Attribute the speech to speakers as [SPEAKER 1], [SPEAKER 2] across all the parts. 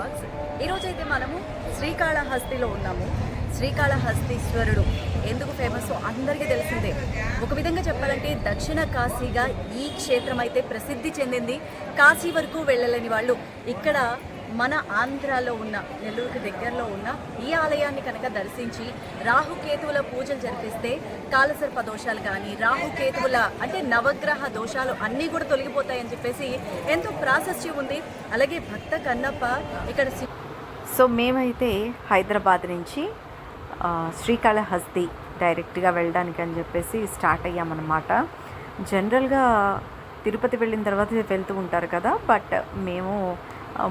[SPEAKER 1] Talks ఈరోజు అయితే మనము శ్రీకాళహస్తిలో ఉన్నాము. శ్రీకాళహస్తీశ్వరుడు. ఎందుకు ఫేమస్ అందరికీ తెలిసిందే. ఒక విధంగా చెప్పాలంటే దక్షిణ కాశీగా ఈ క్షేత్రం అయితే ప్రసిద్ధి చెందింది. కాశీ వరకు వెళ్ళలేని వాళ్ళు. ఇక్కడ మన ఆంధ్రాలో ఉన్న నెల్లూరుకి దగ్గరలో ఉన్న ఈ ఆలయాన్ని కనుక దర్శించి రాహుకేతువుల పూజలు జరిపిస్తే కాలసర్ప దోషాలు కానీ రాహుకేతువుల అంటే నవగ్రహ దోషాలు అన్నీ కూడా తొలగిపోతాయని చెప్పేసి ఎంతో ప్రాసస్య ఉంది. అలాగే భక్త కన్నప్ప ఇక్కడ
[SPEAKER 2] సో మేమైతే హైదరాబాద్ నుంచి శ్రీకాళహస్తి డైరెక్ట్గా వెళ్ళడానికి అని చెప్పేసి స్టార్ట్ అయ్యామన్నమాట. జనరల్గా తిరుపతి వెళ్ళిన తర్వాత వెళ్తూ ఉంటారు కదా బట్ మేము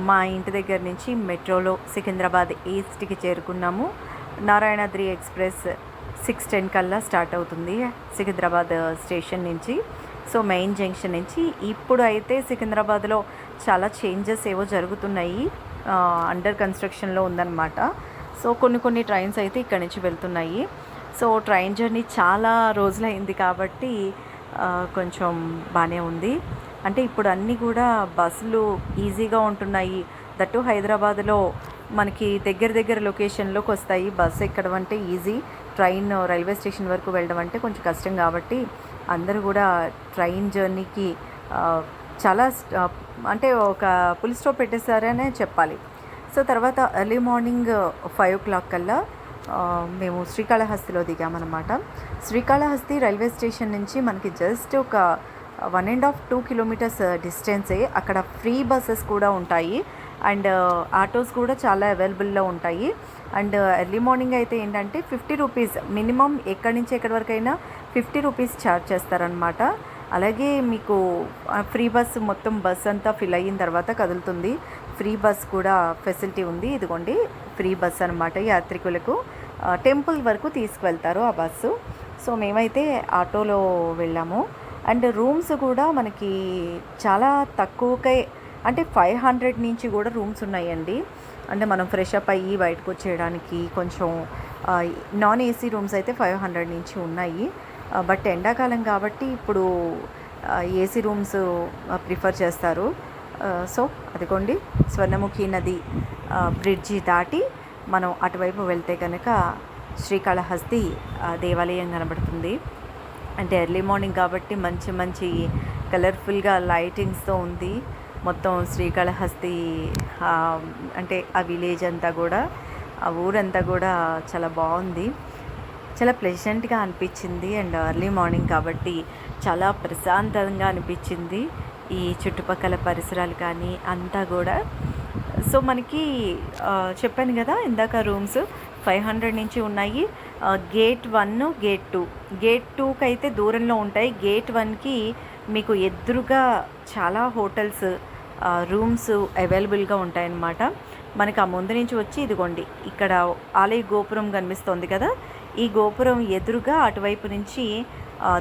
[SPEAKER 2] మా ఇంటి దగ్గర నుంచి మెట్రోలో సికింద్రాబాద్ ఈస్ట్కి చేరుకున్నాము. నారాయణాద్రి ఎక్స్ప్రెస్ సిక్స్ టెన్ కల్లా స్టార్ట్ అవుతుంది సికింద్రాబాద్ స్టేషన్ నుంచి. సో మెయిన్ జంక్షన్ నుంచి ఇప్పుడు అయితే సికింద్రాబాద్లో చాలా చేంజెస్ ఏవో జరుగుతున్నాయి. అండర్ కన్స్ట్రక్షన్లో ఉందన్నమాట. సో కొన్ని కొన్ని ట్రైన్స్ అయితే ఇక్కడ నుంచి వెళ్తున్నాయి. సో ట్రైన్ జర్నీ చాలా రోజులైంది కాబట్టి కొంచెం బాగానే ఉంది. అంటే ఇప్పుడు అన్నీ కూడా బస్సులు ఈజీగా ఉంటున్నాయి. దట్టు హైదరాబాద్లో మనకి దగ్గర దగ్గర లొకేషన్లోకి వస్తాయి. బస్సు ఎక్కడం అంటే ఈజీ. ట్రైన్ రైల్వే స్టేషన్ వరకు వెళ్ళడం అంటే కొంచెం కష్టం కాబట్టి అందరూ కూడా ట్రైన్ జర్నీకి చాలా అంటే ఒక పులి స్టాప్ పెట్టేశారనే చెప్పాలి. సో తర్వాత early morning five o'clock కల్లా మేము శ్రీకాళహస్తిలో దిగామన్నమాట. శ్రీకాళహస్తి రైల్వే స్టేషన్ నుంచి మనకి జస్ట్ ఒక one and half two kilometers uh, డిస్టెన్సే అక్కడ ఫ్రీ బస్సెస్ కూడా ఉంటాయి. అండ్ uh, ఆటోస్ కూడా చాలా అవైలబుల్లో ఉంటాయి. అండ్ uh, ఎర్లీ మార్నింగ్ అయితే ఏంటంటే ఫిఫ్టీ రూపీస్ మినిమం ఎక్కడి నుంచి ఎక్కడి వరకైనా ఫిఫ్టీ రూపీస్ ఛార్జ్ చేస్తారనమాట అలాగే మీకు ఫ్రీ బస్ మొత్తం బస్ అంతా ఫిల్ అయిన తర్వాత కదులుతుంది. ఫ్రీ బస్ కూడా ఫెసిలిటీ ఉంది. ఇదిగోండి ఫ్రీ బస్ అనమాట యాత్రికులకు. టెంపుల్ వరకు తీసుకువెళ్తారు ఆ బస్సు. సో మేమైతే ఆటోలో వెళ్ళాము. అండ్ రూమ్స్ కూడా మనకి చాలా తక్కువకే అంటే ఫైవ్ హండ్రెడ్ నుంచి కూడా రూమ్స్ ఉన్నాయండి. అంటే మనం ఫ్రెష్ అప్ అయ్యి బయటకు వచ్చేయడానికి కొంచెం నాన్ ఏసీ రూమ్స్ అయితే ఫైవ్ హండ్రెడ్ నుంచి ఉన్నాయి. బట్ ఎండాకాలం కాబట్టి ఇప్పుడు ఏసీ రూమ్స్ ప్రిఫర్ చేస్తారు. సో అదిగోండి స్వర్ణముఖి నది బ్రిడ్జి దాటి మనం అటువైపు వెళ్తే కనుక శ్రీకాళహస్తి దేవాలయం కనబడుతుంది. అంటే ఎర్లీ మార్నింగ్ కాబట్టి మంచి మంచి కలర్ఫుల్గా లైటింగ్స్తో ఉంది. మొత్తం శ్రీకాళహస్తి అంటే ఆ విలేజ్ అంతా కూడా ఆ ఊరంతా కూడా చాలా బాగుంది. చాలా ప్లెజెంట్గా అనిపించింది అండ్ ఎర్లీ మార్నింగ్ కాబట్టి చాలా ప్రశాంతంగా అనిపించింది. ఈ చుట్టుపక్కల పరిసరాలు కానీ అంతా కూడా. సో మనకి చెప్పాను కదా ఇందాక రూమ్స్ ఫైవ్ హండ్రెడ్ నుంచి ఉన్నాయి. Gate one gate two gate టూకి అయితే దూరంలో ఉంటాయి. గేట్ వన్కి మీకు ఎదురుగా చాలా హోటల్స్ రూమ్స్ అవైలబుల్గా ఉంటాయన్నమాట. మనకి ఆ ముందు నుంచి వచ్చి ఇదిగోండి ఇక్కడ ఆలయ గోపురం కనిపిస్తోంది కదా. ఈ గోపురం ఎదురుగా అటువైపు నుంచి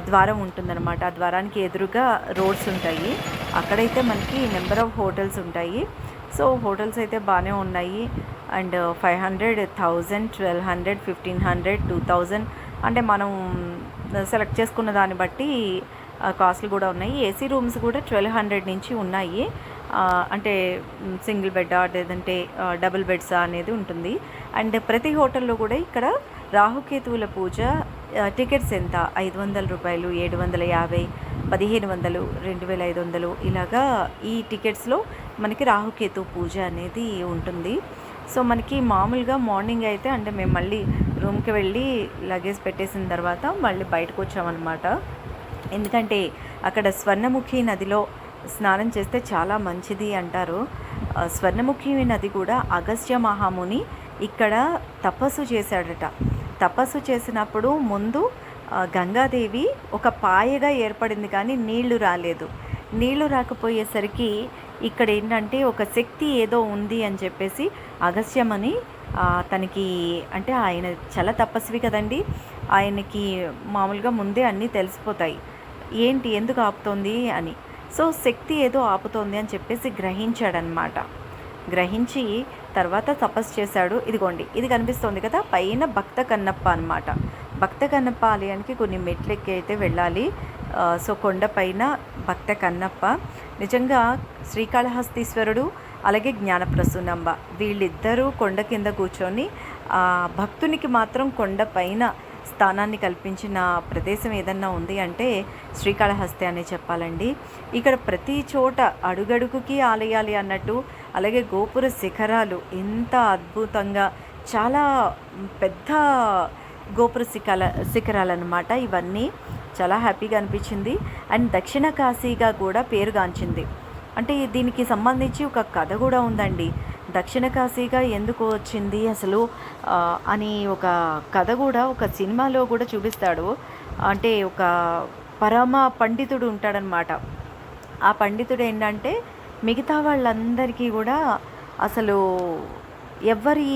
[SPEAKER 2] ద్వారం ఉంటుందన్నమాట. ఆ ద్వారానికి ఎదురుగా రోడ్స్ ఉంటాయి. అక్కడైతే మనకి నెంబర్ ఆఫ్ హోటల్స్ ఉంటాయి. సో హోటల్స్ అయితే బాగానే ఉన్నాయి. And five hundred thousand twelve hundred fifteen hundred two thousand అంటే మనం సెలెక్ట్ చేసుకున్న దాన్ని బట్టి కాస్ట్లు కూడా ఉన్నాయి. ఏసీ రూమ్స్ కూడా ట్వెల్వ్ హండ్రెడ్ నుంచి ఉన్నాయి. అంటే సింగిల్ బెడ్ లేదంటే డబుల్ బెడ్స్ అనేది ఉంటుంది. అండ్ ప్రతి హోటల్లో కూడా ఇక్కడ రాహుకేతువుల పూజ టికెట్స్ ఎంత? ఐదు వందల రూపాయలు ఏడు వందల యాభై పదిహేను వందలు రెండు వేల ఐదు వందలు ఇలాగా ఈ టికెట్స్లో మనకి రాహుకేతు పూజ అనేది ఉంటుంది. సో మనకి మామూలుగా మార్నింగ్ అయితే అంటే మేము మళ్ళీ రూమ్కి వెళ్ళి లగేజ్ పెట్టేసిన తర్వాత మళ్ళీ బయటకు వచ్చామన్నమాట. ఎందుకంటే అక్కడ స్వర్ణముఖి నదిలో స్నానం చేస్తే చాలా మంచిది అంటారు. స్వర్ణముఖి నది కూడా అగస్త్య మహాముని ఇక్కడ తపస్సు చేశాడట. తపస్సు చేసినప్పుడు ముందు గంగాదేవి ఒక పాయగా ఏర్పడింది కానీ నీళ్ళు రాలేదు. నీళ్ళు రాకపోయేసరికి ఇక్కడ ఏంటంటే ఒక శక్తి ఏదో ఉంది అని చెప్పేసి అగస్యమని తనకి అంటే ఆయన చాలా తపస్వి కదండి ఆయనకి మామూలుగా ముందే అన్నీ తెలిసిపోతాయి. ఏంటి ఎందుకు ఆపుతోంది అని. సో శక్తి ఏదో ఆపుతోంది అని చెప్పేసి గ్రహించాడనమాట. గ్రహించి తర్వాత తపస్సు చేశాడు. ఇదిగోండి ఇది కనిపిస్తోంది కదా పైన భక్త కన్నప్ప అనమాట భక్త కన్నప్ప ఆలయానికి కొన్ని మెట్లెక్కి అయితే వెళ్ళాలి సో కొండపైన భక్త కన్నప్ప నిజంగా శ్రీకాళహస్తీశ్వరుడు అలాగే జ్ఞానప్రసూనంబ వీళ్ళిద్దరూ కొండ కింద కూర్చొని ఆ భక్తునికి మాత్రం కొండపైన స్థానాన్ని కల్పించిన ప్రదేశం ఏదన్నా ఉంది అంటే శ్రీకాళహస్తి అనే చెప్పాలండి. ఇక్కడ ప్రతి చోట అడుగడుగుకి ఆలయాలి అన్నట్టు అలాగే గోపుర శిఖరాలు ఎంత అద్భుతంగా చాలా పెద్ద గోపుర శిఖాల శిఖరాలన్నమాట. ఇవన్నీ చాలా హ్యాపీగా అనిపించింది. అండ్ దక్షిణ కాశీగా కూడా పేరుగాంచింది అంటే దీనికి సంబంధించి ఒక కథ కూడా ఉందండి. దక్షిణ కాశీగా ఎందుకు వచ్చింది అసలు అని ఒక కథ కూడా ఒక సినిమాలో కూడా చూపిస్తాడు. అంటే ఒక పరమ పండితుడు ఉంటాడనమాట ఆ పండితుడు ఏంటంటే మిగతా వాళ్ళందరికీ కూడా అసలు ఎవ్వరి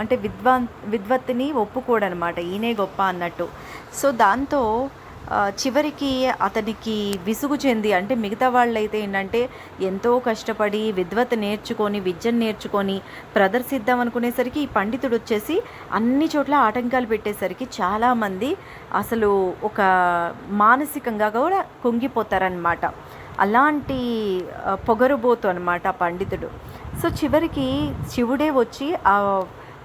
[SPEAKER 2] అంటే విద్వాన్ విద్వత్తుని ఒప్పుకోడనమాట. ఈయనే గొప్ప అన్నట్టు. సో దాంతో చివరికి అతనికి విసుగు చెంది అంటే మిగతా వాళ్ళైతే ఏంటంటే ఎంతో కష్టపడి విద్వత్ నేర్చుకొని విద్యను నేర్చుకొని ప్రదర్శిద్దాం అనుకునేసరికి ఈ పండితుడు వచ్చేసి అన్ని చోట్ల ఆటంకాలు పెట్టేసరికి చాలామంది అసలు ఒక మానసికంగా కూడా కుంగిపోతారనమాట. అలాంటి పొగరుబోతు అనమాట ఆ పండితుడు. సో చివరికి శివుడే వచ్చి ఆ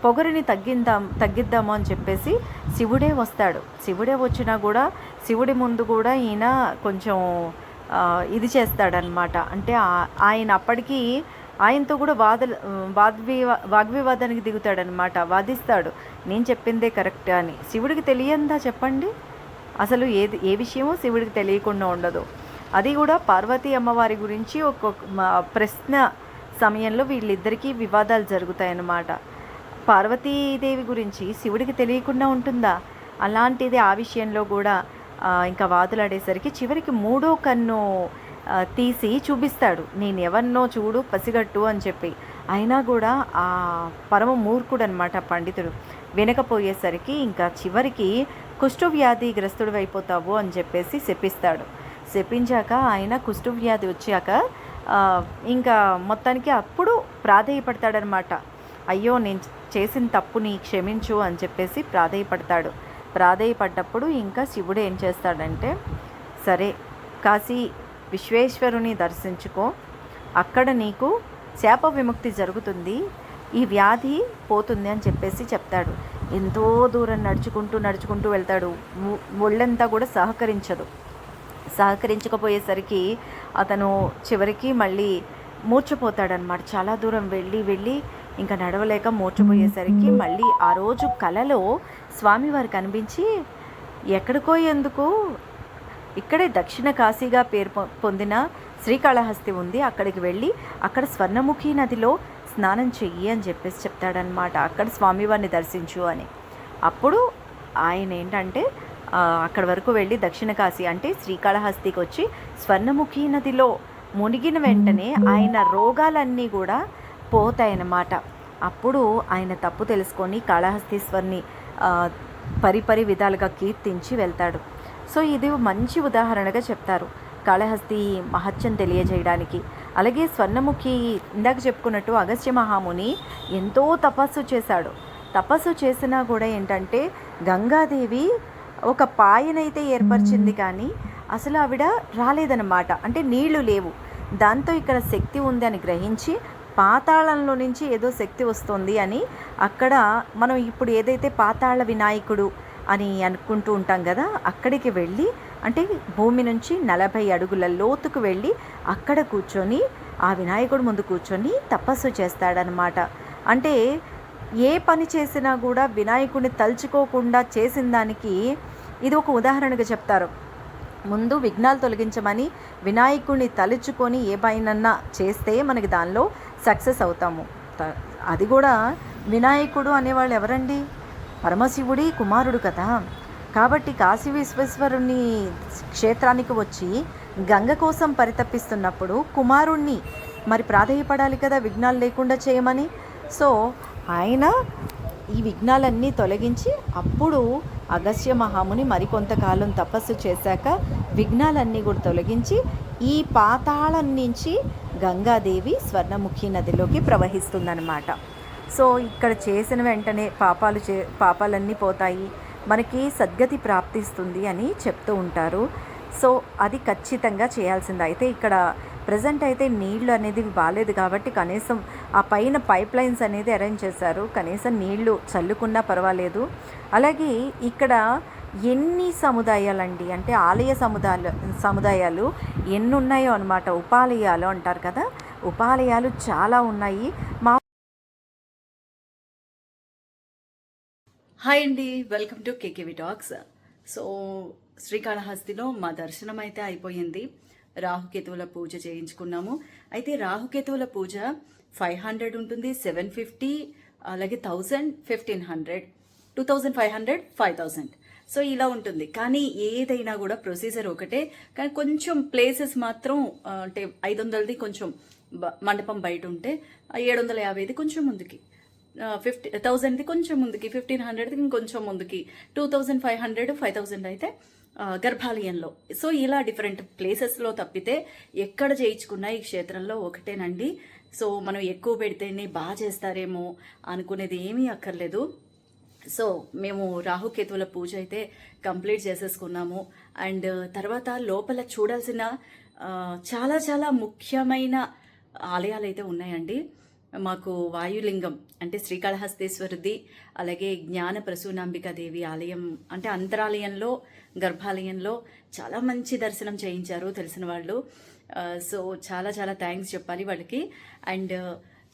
[SPEAKER 2] పొగరిని తగ్గిద్దాం తగ్గిద్దాము అని చెప్పేసి శివుడే వస్తాడు. శివుడే వచ్చినా కూడా శివుడి ముందు కూడా ఈయన కొంచెం ఇది చేస్తాడనమాట అంటే ఆయన అప్పటికీ ఆయనతో కూడా వాద వాగ్వివా వాగ్వివాదానికి దిగుతాడనమాట వాదిస్తాడు. నేను చెప్పిందే కరెక్ట్ అని. శివుడికి తెలియందా చెప్పండి? అసలు ఏది ఏ విషయమో శివుడికి తెలియకుండా ఉండదు. అది కూడా పార్వతీ అమ్మవారి గురించి ఒక ప్రశ్న సమయంలో వీళ్ళిద్దరికీ వివాదాలు జరుగుతాయన్నమాట. పార్వతీదేవి గురించి శివుడికి తెలియకుండా ఉంటుందా? అలాంటిది ఆ విషయంలో కూడా ఇంకా వాదులాడేసరికి చివరికి మూడో కన్ను తీసి చూపిస్తాడు. నేను ఎవరినో చూడు పసిగట్టు అని చెప్పి. అయినా కూడా ఆ పరమ మూర్ఖుడు అనమాట పండితుడు. వినకపోయేసరికి ఇంకా చివరికి కుష్ఠవ్యాధి గ్రస్తుడు అయిపోతావు అని చెప్పేసి శపిస్తాడు. శపించాక ఆయన కుష్ఠవ్యాధి వచ్చాక ఇంకా మొత్తానికి అప్పుడు ప్రాధేయపడతాడనమాట. అయ్యో నేను చేసిన తప్పుని క్షమించు అని చెప్పేసి ప్రాధేయపడతాడు. ప్రాధేయపడ్డప్పుడు ఇంకా శివుడు ఏం చేస్తాడంటే సరే కాశీ విశ్వేశ్వరుని దర్శించుకో. అక్కడ నీకు శాప విముక్తి జరుగుతుంది. ఈ వ్యాధి పోతుంది అని చెప్పేసి చెప్తాడు. ఎంతో దూరం నడుచుకుంటూ నడుచుకుంటూ వెళ్తాడు. ఒళ్ళంతా కూడా సహకరించదు. సహకరించకపోయేసరికి అతను చివరికి మళ్ళీ మూర్చపోతాడనమాట చాలా దూరం వెళ్ళి వెళ్ళి ఇంకా నడవలేక మూర్చపోయేసరికి మళ్ళీ ఆ రోజు కలలో స్వామివారు కనిపించి ఎక్కడికో ఎందుకు? ఇక్కడే దక్షిణ కాశీగా పేరు పొందిన శ్రీకాళహస్తి ఉంది. అక్కడికి వెళ్ళి అక్కడ స్వర్ణముఖి నదిలో స్నానం చెయ్యి అని చెప్పేసి చెప్తాడనమాట అక్కడ స్వామివారిని దర్శించు అని. అప్పుడు ఆయన ఏంటంటే అక్కడి వరకు వెళ్ళి దక్షిణ కాశీ అంటే శ్రీకాళహస్తికి వచ్చి స్వర్ణముఖి నదిలో మునిగిన వెంటనే ఆయన రోగాలన్నీ కూడా పోతాయన్నమాట. అప్పుడు ఆయన తప్పు తెలుసుకొని కాళహస్తీశ్వరిని పరిపరి విధాలుగా కీర్తించి వెళ్తాడు. సో ఇది మంచి ఉదాహరణగా చెప్తారు కాళహస్తి మహత్యం తెలియజేయడానికి. అలాగే స్వర్ణముఖి ఇందాక చెప్పుకున్నట్టు అగస్త్య మహాముని ఎంతో తపస్సు చేశాడు. తపస్సు చేసినా కూడా ఏంటంటే గంగాదేవి ఒక పాయనైతే ఏర్పరిచింది కానీ అసలు ఆవిడ రాలేదన్నమాట. అంటే నీళ్ళు లేవు. దాంతో ఇక్కడ శక్తి ఉంది అని గ్రహించి పాతాళంలో నుంచి ఏదో శక్తి వస్తుంది అని అక్కడ మనం ఇప్పుడు ఏదైతే పాతాళ వినాయకుడు అని అనుకుంటూ ఉంటాం కదా అక్కడికి వెళ్ళి అంటే భూమి నుంచి నలభై అడుగుల లోతుకు వెళ్ళి అక్కడ కూర్చొని ఆ వినాయకుడు ముందు కూర్చొని తపస్సు చేస్తాడనమాట అంటే ఏ పని చేసినా కూడా వినాయకుడిని తలుచుకోకుండా చేసిన దానికి ఇది ఒక ఉదాహరణగా చెప్తారు. ముందు విఘ్నాలు తొలగించమని వినాయకుడిని తలుచుకొని ఏ పైనన్నా చేస్తే మనకి దానిలో సక్సెస్ అవుతాము. అది కూడా వినాయకుడు అనేవాళ్ళు ఎవరండి? పరమశివుడి కుమారుడు కదా. కాబట్టి కాశీ విశ్వేశ్వరుని క్షేత్రానికి వచ్చి గంగ కోసం పరితపిస్తున్నప్పుడు కుమారుణ్ణి మరి ప్రాధేయపడాలి కదా విఘ్నాలు లేకుండా చేయమని? సో ఆయన ఈ విఘ్నాలన్నీ తొలగించి అప్పుడు అగస్త్య మహాముని మరికొంతకాలం తపస్సు చేశాక విఘ్నాలన్నీ కూడా తొలగించి ఈ పాతాళం నుంచి గంగాదేవి స్వర్ణముఖి నదిలోకి ప్రవహిస్తుందన్నమాట. సో ఇక్కడ చేసిన వెంటనే పాపాలు చే పాపాలన్నీ పోతాయి మనకి సద్గతి ప్రాప్తిస్తుంది అని చెప్తూ ఉంటారు. సో అది ఖచ్చితంగా చేయాల్సింది. అయితే ఇక్కడ
[SPEAKER 3] ప్రజెంట్ అయితే నీళ్ళు అనేది బాగాలేదు కాబట్టి కనీసం ఆ పైన పైప్ లైన్స్ అనేది అరేంజ్ చేశారు. కనీసం నీళ్ళు చల్లుకున్నా పర్వాలేదు. అలాగే ఇక్కడ ఎన్ని సముదాయాలండి? అంటే ఆలయ సముదాయాలు సముదాయాలు ఎన్ని ఉన్నాయో అనమాట ఉపాలయాలు అంటారు కదా? ఉపాలయాలు చాలా ఉన్నాయి. మా
[SPEAKER 2] హాయ్ అండి. Welcome to KKV talks. So శ్రీకాళహస్తిలో మా దర్శనం అయితే అయిపోయింది. రాహుకేతువుల పూజ చేయించుకున్నాము. అయితే రాహుకేతువుల పూజ ఫైవ్ హండ్రెడ్ ఉంటుంది సెవెన్ ఫిఫ్టీ అలాగే thousand fifteen hundred two thousand five hundred five thousand so ఇలా ఉంటుంది. కానీ ఏదైనా కూడా ప్రొసీజర్ ఒకటే. కానీ కొంచెం ప్లేసెస్ మాత్రం అంటే ఐదు వందలది కొంచెం మండపం బయట ఉంటే ఏడు వందల యాభైది కొంచెం ముందుకి. ఫిఫ్టీ థౌజండ్ది కొంచెం ముందుకి ఫిఫ్టీన్ హండ్రెడ్ది ఇంకొంచెం ముందుకి. Two thousand five hundred five thousand అయితే గర్భాలయంలో. సో ఇలా డిఫరెంట్ ప్లేసెస్లో తప్పితే ఎక్కడ చేయించుకున్నా ఈ క్షేత్రంలో ఒకటేనండి. సో మనం ఎక్కువ పెడితేనే బాగా చేస్తారేమో అనుకునేది ఏమీ అక్కర్లేదు. సో మేము రాహుకేతువుల పూజ అయితే కంప్లీట్ చేసేసుకున్నాము. అండ్ తర్వాత లోపల చూడాల్సిన చాలా చాలా ముఖ్యమైన ఆలయాలు అయితే ఉన్నాయండి. మాకు వాయులింగం అంటే శ్రీకాళహస్తేశ్వరుది అలాగే జ్ఞాన ప్రసూనాంబిక దేవి ఆలయం అంటే అంతరాలయంలో గర్భాలయంలో చాలా మంచి దర్శనం చేయించారు తెలిసిన వాళ్ళు. సో చాలా చాలా థ్యాంక్స్ చెప్పాలి వాళ్ళకి. అండ్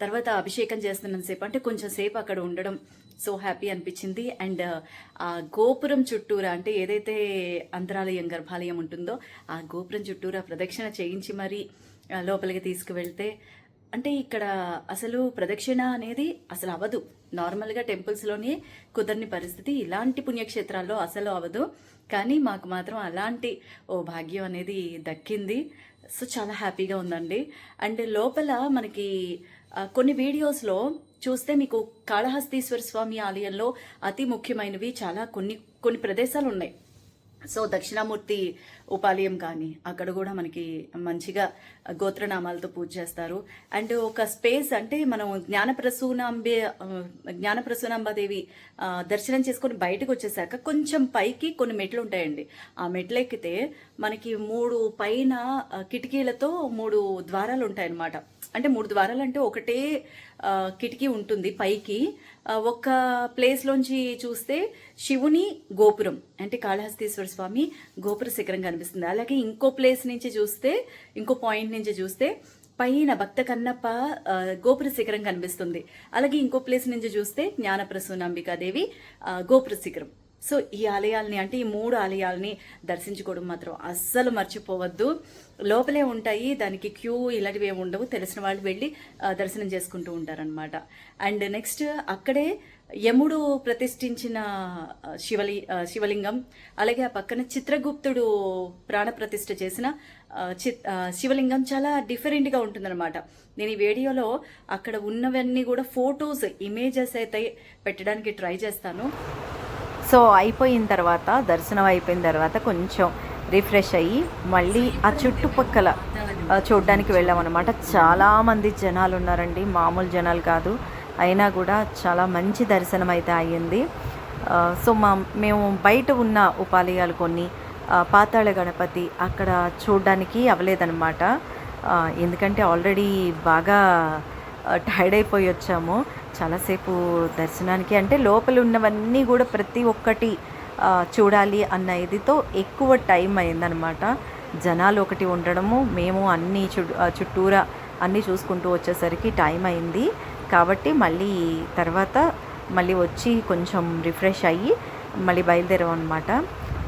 [SPEAKER 2] తర్వాత అభిషేకం చేస్తున్నంతసేపు అంటే కొంచెం సేపు అక్కడ ఉండడం సో హ్యాపీ అనిపించింది. అండ్ ఆ గోపురం చుట్టూరా అంటే ఏదైతే అంతరాలయం గర్భాలయం ఉంటుందో ఆ గోపురం చుట్టూరా ప్రదక్షిణ చేయించి మరీ లోపలికి తీసుకువెళ్తే అంటే ఇక్కడ అసలు ప్రదక్షిణ అనేది అసలు అవ్వదు నార్మల్గా టెంపుల్స్లోనే కుదరని పరిస్థితి. ఇలాంటి పుణ్యక్షేత్రాల్లో అసలు అవ్వదు కానీ మాకు మాత్రం అలాంటి ఓ భాగ్యం అనేది దక్కింది. సో చాలా హ్యాపీగా ఉందండి. అండ్ లోపల మనకి కొన్ని వీడియోస్లో చూస్తే మీకు కాళహస్తీశ్వర స్వామి ఆలయంలో అతి ముఖ్యమైనవి చాలా కొన్ని కొన్ని ప్రదేశాలు ఉన్నాయి సో దక్షిణామూర్తి ఉపాలయం కానీ అక్కడ కూడా మనకి మంచిగా గోత్రనామాలతో పూజ చేస్తారు. అండ్ ఒక స్పేస్ అంటే మనం జ్ఞానప్రసూనాంబే జ్ఞానప్రసూనాంబాదేవి దర్శనం చేసుకొని బయటకు వచ్చేసాక కొంచెం పైకి కొన్ని మెట్లు ఉంటాయండి. ఆ మెట్లు ఎక్కితే మనకి మూడు పైన కిటికీలతో మూడు ద్వారాలు ఉంటాయన్నమాట. అంటే మూడు ద్వారాలు అంటే ఒకటే కిటికీ ఉంటుంది పైకి. ఒక్క ఒక ప్లేస్లోంచి చూస్తే శివుని గోపురం అంటే కాళహస్తీశ్వర స్వామి గోపుర శిఖరం కనిపిస్తుంది. అలాగే ఇంకో ప్లేస్ నుంచి చూస్తే ఇంకో పాయింట్ నుంచి చూస్తే పైన భక్త కన్నప్ప గోపుర శిఖరం కనిపిస్తుంది. అలాగే ఇంకో ప్లేస్ నుంచి చూస్తే జ్ఞానప్రసూనాంబికాదేవి ఆ, గోపుర శిఖరం. సో ఈ ఆలయాల్ని అంటే ఈ మూడు ఆలయాల్ని దర్శించుకోవడం మాత్రం అస్సలు మర్చిపోవద్దు. లోపలే ఉంటాయి దానికి క్యూ ఇలాంటివి ఏమి ఉండవు. తెలిసిన వాళ్ళు వెళ్ళి దర్శనం చేసుకుంటూ ఉంటారనమాట అండ్ నెక్స్ట్ అక్కడే యముడు ప్రతిష్ఠించిన శివలి శివలింగం అలాగే ఆ పక్కన చిత్రగుప్తుడు ప్రాణప్రతిష్ఠ చేసిన చిత్ శివలింగం చాలా డిఫరెంట్గా ఉంటుందన్నమాట. నేను ఈ వీడియోలో అక్కడ ఉన్నవన్నీ కూడా ఫొటోస్ ఇమేజెస్ అయితే పెట్టడానికి ట్రై చేస్తాను.
[SPEAKER 3] సో అయిపోయిన తర్వాత దర్శనం అయిపోయిన తర్వాత కొంచెం రిఫ్రెష్ అయ్యి మళ్ళీ ఆ చుట్టుపక్కల చూడ్డానికి వెళ్ళామన్నమాట. చాలామంది జనాలు ఉన్నారండి. మామూలు జనాలు కాదు. అయినా కూడా చాలా మంచి దర్శనం అయితే అయ్యింది. సో మా మేము బయట ఉన్న ఉపాలయాలు కొన్ని పాతాళ గణపతి అక్కడ చూడడానికి అవ్వలేదన్నమాట. ఎందుకంటే ఆల్రెడీ బాగా టైర్డ్ అయిపోయి వచ్చాము. చాలాసేపు దర్శనానికి. అంటే లోపల ఉన్నవన్నీ కూడా ప్రతి ఒక్కటి చూడాలి అన్న ఇదితో ఎక్కువ టైం అయిందనమాట జనాలు ఒకటి ఉండడము మేము అన్ని చు చుట్టూరా అన్నీ చూసుకుంటూ వచ్చేసరికి టైం అయింది. కాబట్టి మళ్ళీ తర్వాత మళ్ళీ వచ్చి కొంచెం రిఫ్రెష్ అయ్యి మళ్ళీ బయలుదేరాం అనమాట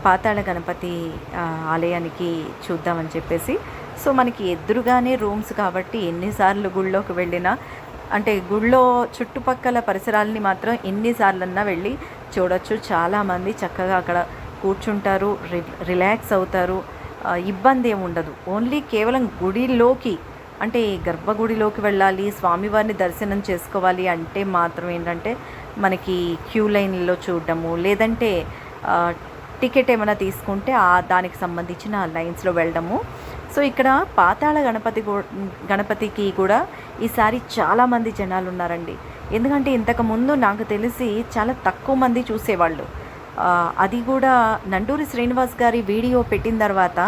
[SPEAKER 3] పాతాళ గణపతి ఆలయానికి చూద్దామని చెప్పేసి సో మనకి ఎదురుగానే రూమ్స్ కాబట్టి ఎన్నిసార్లు గుళ్ళోకి వెళ్ళినా అంటే గుళ్ళో చుట్టుపక్కల పరిసరాలని మాత్రం ఎన్నిసార్లన్నా వెళ్ళి చూడొచ్చు. చాలామంది చక్కగా అక్కడ కూర్చుంటారు రి రిలాక్స్ అవుతారు. ఇబ్బంది ఏమి ఉండదు. ఓన్లీ కేవలం గుడిలోకి అంటే గర్భగుడిలోకి వెళ్ళాలి స్వామివారిని దర్శనం చేసుకోవాలి అంటే మాత్రం ఏంటంటే మనకి క్యూ లైన్లో చూడడము లేదంటే టికెట్ ఏమైనా తీసుకుంటే ఆ దానికి సంబంధించిన లైన్స్లో వెళ్ళడము. సో ఇక్కడ పాతాళ గణపతి గణపతికి కూడా ఈసారి చాలామంది జనాలు ఉన్నారండి. ఎందుకంటే ఇంతకుముందు నాకు తెలిసి చాలా తక్కువ మంది చూసేవాళ్ళు. అది కూడా నండూరి శ్రీనివాస్ గారి వీడియో పెట్టిన తర్వాత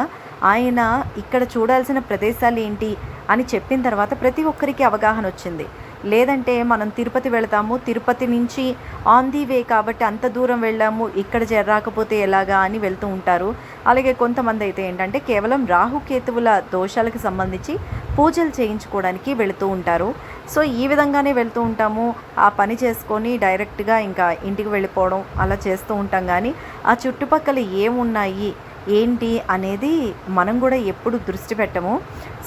[SPEAKER 2] ఆయన ఇక్కడ చూడాల్సిన ప్రదేశాలు ఏంటి అని చెప్పిన తర్వాత ప్రతి ఒక్కరికి అవగాహన వచ్చింది. లేదంటే మనం తిరుపతి వెళతాము. తిరుపతి నుంచి ఆన్ ది వే కాబట్టి అంత దూరం వెళ్ళాము. ఇక్కడ చేరాకపోతే ఎలాగా అని వెళ్తూ ఉంటారు. అలాగే కొంతమంది అయితే ఏంటంటే కేవలం రాహుకేతువుల దోషాలకు సంబంధించి పూజలు చేయించుకోవడానికి వెళుతూ ఉంటారు. సో ఈ విధంగానే వెళ్తూ ఉంటాము. ఆ పని చేసుకొని డైరెక్ట్గా ఇంకా ఇంటికి వెళ్ళిపోవడం అలా చేస్తూ ఉంటాం కానీ ఆ చుట్టుపక్కల ఏమున్నాయి ఏంటి అనేది మనం కూడా ఎప్పుడు దృష్టి పెట్టము.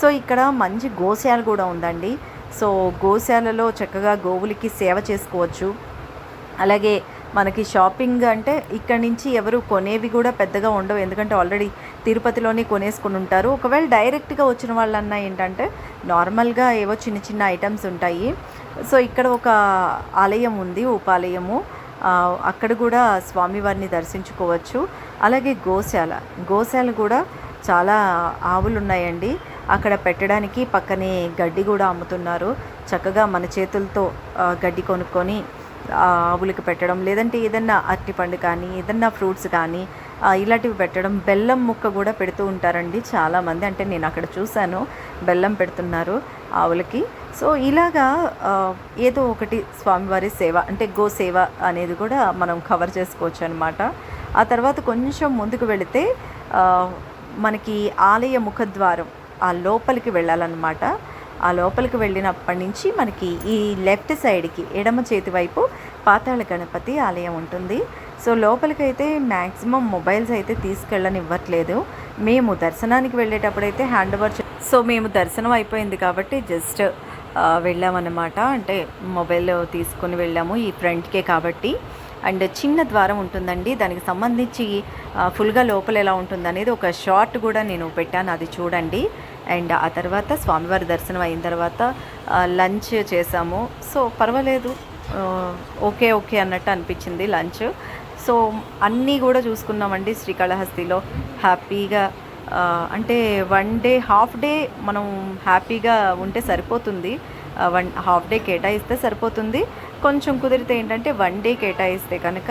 [SPEAKER 2] సో ఇక్కడ మంచి గోశాల కూడా ఉందండి. సో గోశాలలో చక్కగా గోవులకి సేవ చేసుకోవచ్చు. అలాగే మనకి షాపింగ్ అంటే ఇక్కడి నుంచి ఎవరు కొనేవి కూడా పెద్దగా ఉండవు. ఎందుకంటే ఆల్రెడీ తిరుపతిలోనే కొనేసుకుని ఉంటారు. ఒకవేళ డైరెక్ట్గా వచ్చిన వాళ్ళన్నా ఏంటంటే నార్మల్గా ఏవో చిన్న చిన్న ఐటమ్స్ ఉంటాయి. సో ఇక్కడ ఒక ఆలయం ఉంది ఉపాలయము. అక్కడ కూడా స్వామివారిని దర్శించుకోవచ్చు. అలాగే గోశాల. గోశాల కూడా చాలా ఆవులు ఉన్నాయండి అక్కడ పెట్టడానికి పక్కనే గడ్డి కూడా అమ్ముతున్నారు. చక్కగా మన చేతులతో గడ్డి కొనుక్కొని ఆవులకు పెట్టడం లేదంటే ఏదన్నా అరటిపండు కానీ ఏదన్నా ఫ్రూట్స్ కానీ ఇలాంటివి పెట్టడం బెల్లం ముక్క కూడా పెడుతూ ఉంటారండి చాలామంది. అంటే నేను అక్కడ చూశాను బెల్లం పెడుతున్నారు ఆవులకి. సో ఇలాగా ఏదో ఒకటి స్వామివారి సేవ అంటే గో సేవ అనేది కూడా మనం కవర్ చేసుకోవచ్చు అనమాట ఆ తర్వాత కొంచెం ముందుకు వెళితే మనకి ఆలయ ముఖద్వారం ఆ లోపలికి వెళ్ళాలన్నమాట. ఆ లోపలికి వెళ్ళినప్పటి నుంచి మనకి ఈ లెఫ్ట్ సైడ్కి ఎడమ చేతి వైపు పాతాళ గణపతి ఆలయం ఉంటుంది. సో లోపలికి అయితే మ్యాక్సిమం మొబైల్స్ అయితే తీసుకెళ్ళనివ్వట్లేదు. మేము దర్శనానికి వెళ్ళేటప్పుడైతే హ్యాండ్ ఓవర్ సో మేము దర్శనం అయిపోయింది కాబట్టి జస్ట్ వెళ్ళామన్నమాట. అంటే మొబైల్ తీసుకొని వెళ్ళాము ఈ ఫ్రంట్కే కాబట్టి. అండ్ చిన్న ద్వారం ఉంటుందండి. దానికి సంబంధించి ఫుల్గా లోపల ఎలా ఉంటుందనేది ఒక షార్ట్ కూడా నేను పెట్టాను. అది చూడండి. అండ్ ఆ తర్వాత స్వామివారి దర్శనం అయిన తర్వాత లంచ్ చేసాము. సో పర్వాలేదు. ఓకే ఓకే అన్నట్టు అనిపించింది లంచ్. సో అన్నీ కూడా చూసుకున్నామండి శ్రీకాళహస్తిలో. హ్యాపీగా అంటే వన్ డే హాఫ్ డే మనం హ్యాపీగా ఉంటే సరిపోతుంది. వన్ హాఫ్ డే కేటాయిస్తే సరిపోతుంది. కొంచెం కుదిరితే ఏంటంటే వన్ డే కేటాయిస్తే కనుక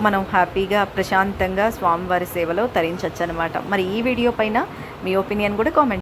[SPEAKER 2] మనం హ్యాపీగా ప్రశాంతంగా స్వామివారి సేవలో తరించవచ్చు అనమాట మరి ఈ వీడియో పైన మీ ఒపీనియన్ కూడా కామెంట్